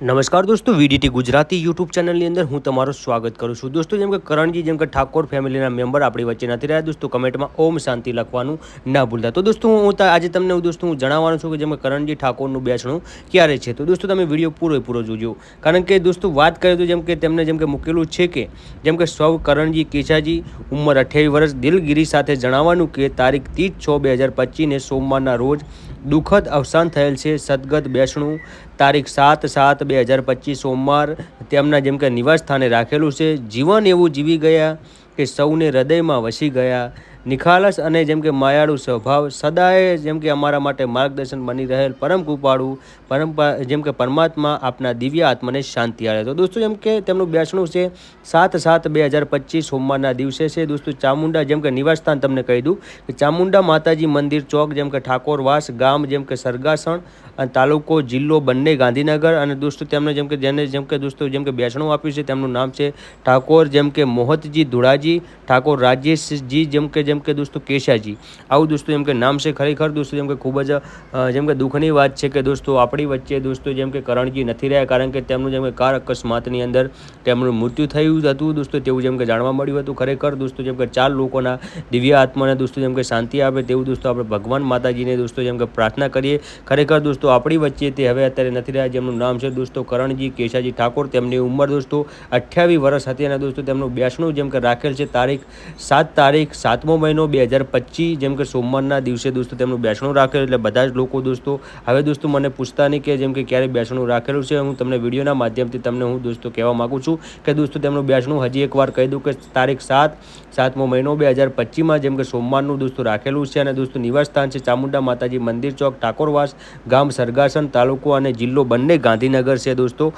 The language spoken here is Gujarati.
નમસ્કાર દોસ્તો, વીડીટી ગુજરાતી યુટ્યુબ ચેનલની અંદર હું તમારું સ્વાગત કરું છું. દોસ્તો, જેમ કે કરણજી, જેમ કે ઠાકોર ફેમિલીના મેમ્બર આપણી વચ્ચે નથી રહ્યા, દોસ્તો, કમેન્ટમાં ઓમ શાંતિ લખવાનું ના ભૂલતા. તો દોસ્તો, હું આજે તમને દોસ્તો, હું જણાવવાનું છું કે જેમ કે કરણજી ઠાકોરનું બેસણું ક્યારે છે? તો દોસ્તો, તમે વીડિયો પૂરો પૂરો જોજો. કારણ કે દોસ્તો, વાત કરીએ તો જેમ કે તેમને જેમ કે મૂકેલું છે કે, જેમ કે સૌ કરણજી કેશાજી ઉંમર અઠ્યાવીસ વર્ષ દિલગીરી સાથે જણાવવાનું કે તારીખ ત્રીસ છ બે હજાર પચીસને સોમવારના રોજ દુઃખદ અવસાન થયેલ છે. સદગત બેસણું, તારીખ સાત સાત બે હજાર પચીસ સોમવાર તેમના જેમ કે નિવાસ સ્થાને રાખેલું છે. જીવન એવું જીવી ગયા કે સૌને હૃદયમાં વસી ગયા. નિખાલસ અને જેમ કે માયાળુ સ્વભાવ સદાય જેમ કે અમારા માટે માર્ગદર્શન બની રહેલ પરમ કૃપાળુ પરમ જેમ કે પરમાત્મા આપના દિવ્ય આત્માને શાંતિ આવે તો દોસ્તો જેમ કે તેમનું બેસણું છે સાત સાત બે હજાર પચીસ સોમવારના દિવસે છે દોસ્તો ચામુંડા જેમ કે નિવાસસ્થાન તમને કહી દઉં કે ચામુંડા માતાજી મંદિર ચોક જેમ કે ઠાકોરવાસ ગામ જેમ કે સરગાસણ અને તાલુકો જિલ્લો બંને ગાંધીનગર અને દોસ્તો તેમને જેમ કે જેને જેમ કે દોસ્તો જેમ કે બેસણું આપ્યું છે તેમનું નામ છે ઠાકોર જેમ કે મોહતજી ધુળાજી ઠાકોર રાજેશજી જેમ કે જેમ કે દોસ્તો કેશાજી આવું દોસ્તો જેમ કે નામ છે ખરેખર દોસ્તો જેમ કે ખૂબ જ જેમ કે દુઃખની વાત છે કે દોસ્તો આપણી વચ્ચે દોસ્તો જેમ કે કરણજી નથી રહ્યા કારણ કે તેમનું જેમ કે કાર અકસ્માતની અંદર તેમનું મૃત્યુ થયું હતું દોસ્તો તેવું જેમ કે જાણવા મળ્યું હતું ખરેખર દોસ્તો જેમ કે ચાર લોકોના દિવ્ય આત્માને દોસ્તો જેમ કે શાંતિ આપે તેવું દોસ્તો આપણે ભગવાન માતાજીને દોસ્તો જેમ કે પ્રાર્થના કરીએ ખરેખર દોસ્તો આપણી વચ્ચે તે હવે અત્યારે નથી રહ્યા જેમનું નામ છે દોસ્તો કરણજી કેશાજી ઠાકોર તેમની ઉંમર દોસ્તો અઠ્યાવીસ વર્ષ હતી અને દોસ્તો તેમનું બેસણું જેમ કે રાખેલ છે તારીખ સાત તારીખ સાતમો મહિનો બે હજાર પચીસ, જેમ કે સોમવારના દિવસે દોસ્તો તેમનું બેસણું રાખેલું એટલે બધા જ લોકો દોસ્તો, હવે દોસ્તો મને પૂછતા નહીં કે જેમ કે ક્યારે બેસણું રાખેલું છે. હું તમને વિડીયોના માધ્યમથી તમને હું દોસ્તો કહેવા માગું છું કે દોસ્તો તેમનું બેસણું હજી એકવાર કહી દઉં કે તારીખ સાત, સાતમો મહિનો બે હજાર પચીસમાં જેમ કે સોમવારનું દોસ્તો રાખેલું છે અને દોસ્તો નિવાસ સ્થાન છે ચામુંડા માતાજી મંદિર ચોક, ઠાકોરવાસ ગામ સરગાસન તાલુકો અને જિલ્લો બંને ગાંધીનગર છે દોસ્તો.